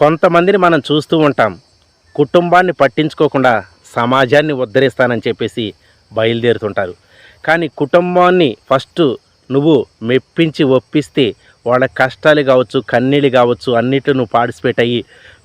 కొంతమందిని మనం చూస్తూ ఉంటాం. కుటుంబాన్ని పట్టించుకోకుండా సమాజాన్ని ఉద్ధరిస్తానని చెప్పేసి బయలుదేరుతుంటారు. కానీ కుటుంబాన్ని ఫస్ట్ నువ్వు మెప్పించి ఒప్పిస్తే వాళ్ళ కష్టాలు కావచ్చు కన్నీళ్ళు కావచ్చు అన్నిట్లో నువ్వు పార్టిసిపేట్ అయ్యి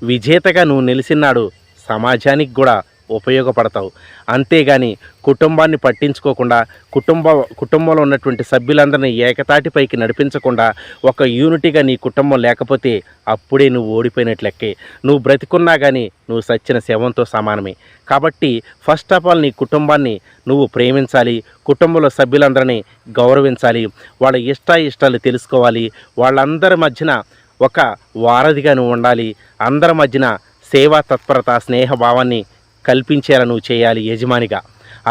విజేతగా నువ్వు నిలిచినాడు సమాజానికి కూడా ఉపయోగపడతావు. అంతేగాని కుటుంబాన్ని పట్టించుకోకుండా కుటుంబ కుటుంబంలో ఉన్నటువంటి సభ్యులందరినీ ఏకతాటిపైకి నడిపించకుండా ఒక యూనిటీగా నీ కుటుంబం లేకపోతే అప్పుడే నువ్వు ఓడిపోయినట్లెక్కే నువ్వు బ్రతికున్నా కానీ నువ్వు సచ్చిన శవంతో సమానమే. కాబట్టి ఫస్ట్ ఆఫ్ ఆల్ నీ కుటుంబాన్ని నువ్వు ప్రేమించాలి కుటుంబంలో సభ్యులందరినీ గౌరవించాలి వాళ్ళ ఇష్ట ఇష్టాలు తెలుసుకోవాలి వాళ్ళందరి మధ్యన ఒక వారధిగా నువ్వు ఉండాలి అందరి మధ్యన సేవా తత్పరత స్నేహ భావాన్ని కల్పించేలా నువ్వు చేయాలి యజమానిగా.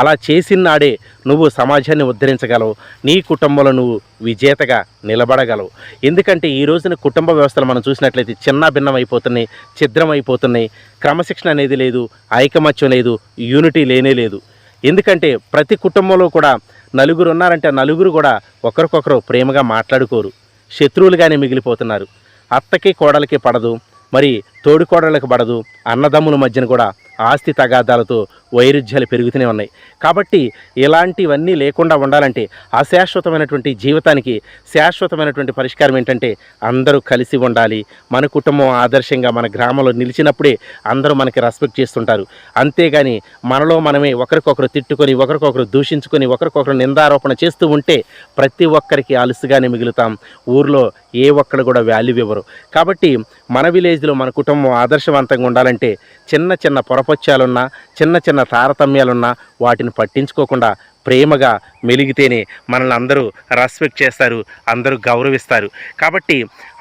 అలా చేసిన నాడే నువ్వు సమాజాన్ని ఉద్ధరించగలవు. నీ కుటుంబంలో నువ్వు విజేతగా నిలబడగలవు. ఎందుకంటే ఈ రోజున కుటుంబ వ్యవస్థలు మనం చూసినట్లయితే చిన్న భిన్నం అయిపోతున్నాయి ఛిద్రం అయిపోతున్నాయి. క్రమశిక్షణ అనేది లేదు ఐకమత్యం లేదు యూనిటీ లేనే లేదు. ఎందుకంటే ప్రతి కుటుంబంలో కూడా నలుగురు ఉన్నారంటే ఆ నలుగురు కూడా ఒకరికొకరు ప్రేమగా మాట్లాడుకోరు. శత్రువులుగానే మిగిలిపోతున్నారు. అత్తకి కోడలకి పడదు మరి తోడికోడళ్ళకి పడదు అన్నదమ్ముల మధ్యన కూడా ఆస్తి తగాదాలతో వైరుధ్యాలు పెరుగుతూనే ఉన్నాయి. కాబట్టి ఇలాంటివన్నీ లేకుండా ఉండాలంటే అశాశ్వతమైనటువంటి జీవితానికి శాశ్వతమైనటువంటి పరిష్కారం ఏంటంటే అందరూ కలిసి ఉండాలి. మన కుటుంబం ఆదర్శంగా మన గ్రామంలో నిలిచినప్పుడే అందరూ మనకి రెస్పెక్ట్ చేస్తుంటారు. అంతేగాని మనలో మనమే ఒకరికొకరు తిట్టుకొని ఒకరికొకరు దూషించుకొని ఒకరికొకరు నిందారోపణ చేస్తూ ఉంటే ప్రతి ఒక్కరికి అలుసుగానే మిగులుతాం. ఊర్లో ఏ ఒక్కడు కూడా వాల్యూ ఇవ్వరు. కాబట్టి మన విలేజ్లో మన కుటుంబం ఆదర్శవంతంగా ఉండాలంటే చిన్న చిన్న పొర పొరపత్యాలున్నా చిన్న చిన్న తారతమ్యాలున్నా వాటిని పట్టించుకోకుండా ప్రేమగా మెలిగితేనే మనల్ని అందరూ రెస్పెక్ట్ చేస్తారు అందరూ గౌరవిస్తారు. కాబట్టి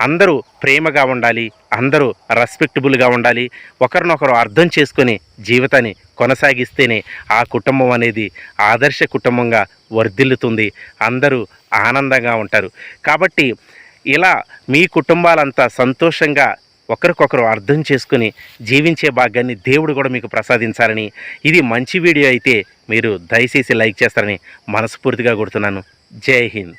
అందరూ ప్రేమగా ఉండాలి అందరూ రెస్పెక్టబుల్గా ఉండాలి ఒకరినొకరు అర్థం చేసుకొని జీవితాన్ని కొనసాగిస్తేనే ఆ కుటుంబం అనేది ఆదర్శ కుటుంబంగా వర్ధిల్లుతుంది అందరూ ఆనందంగా ఉంటారు. కాబట్టి ఇలా మీ కుటుంబాలంతా సంతోషంగా ఒకరికొకరు అర్థం చేసుకుని జీవించే భాగ్యాన్ని దేవుడు కూడా మీకు ప్రసాదించాలని ఇది మంచి వీడియో అయితే మీరు దయచేసి లైక్ చేస్తారని మనస్ఫూర్తిగా కొడుతున్నాను జై హింద్.